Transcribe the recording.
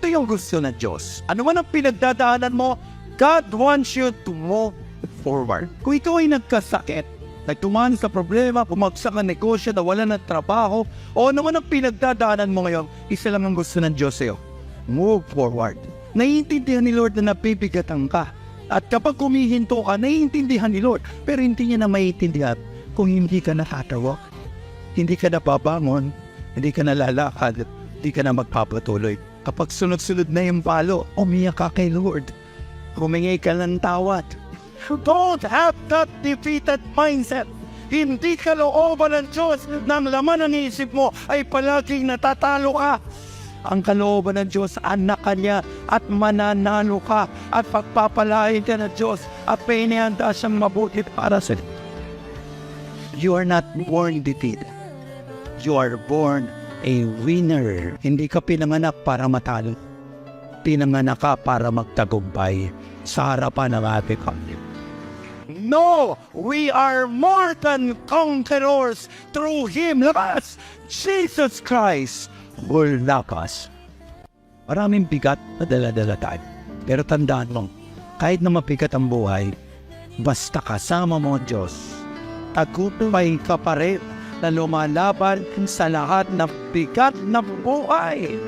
ito yung gusto ng Diyos. Ano man ang pinagdadaanan mo, God wants you to move forward. Kung ikaw ay nagkasakit, nagtuman sa problema, bumagsak ang negosyo, nawala ng trabaho, o ano man ang pinagdadaanan mo ngayon, isa lang ang gusto ng Diyos sa'yo. Move forward. Naiintindihan ni Lord na napibigatan ka. At kapag kumihinto ka, naiintindihan ni Lord. Pero hindi niya na maiintindihan kung hindi ka nakatawak, hindi ka nababangon, hindi ka nalalakad, hindi ka na magpapatuloy. Kapag sunod-sunod na yung palo, umiyak ka kay Lord. Humingi ka ng tawad. Don't have that defeated mindset. Hindi ka looban ng Diyos na laman ng isip mo ay palaging natatalo ka. Ang kalooban ng Diyos, anak ka niya at mananalo ka at pagpapalain ka ng Diyos at pinihanda siyang mabuti para sa You are not born defeated. You are born a winner. Hindi ka pinanganak para matalo. Pinanganak ka para magtagumpay sa harapan ng ating Panginoon. No! We are more than conquerors through Him. Lakas! Jesus Christ will us. Maraming bigat na dala-dala tayo. Pero tandaan mo, kahit na mabigat ang buhay, basta kasama mo ang Diyos, tagumpay ka pa rin na lumalaban sa lahat ng bigat ng buhay.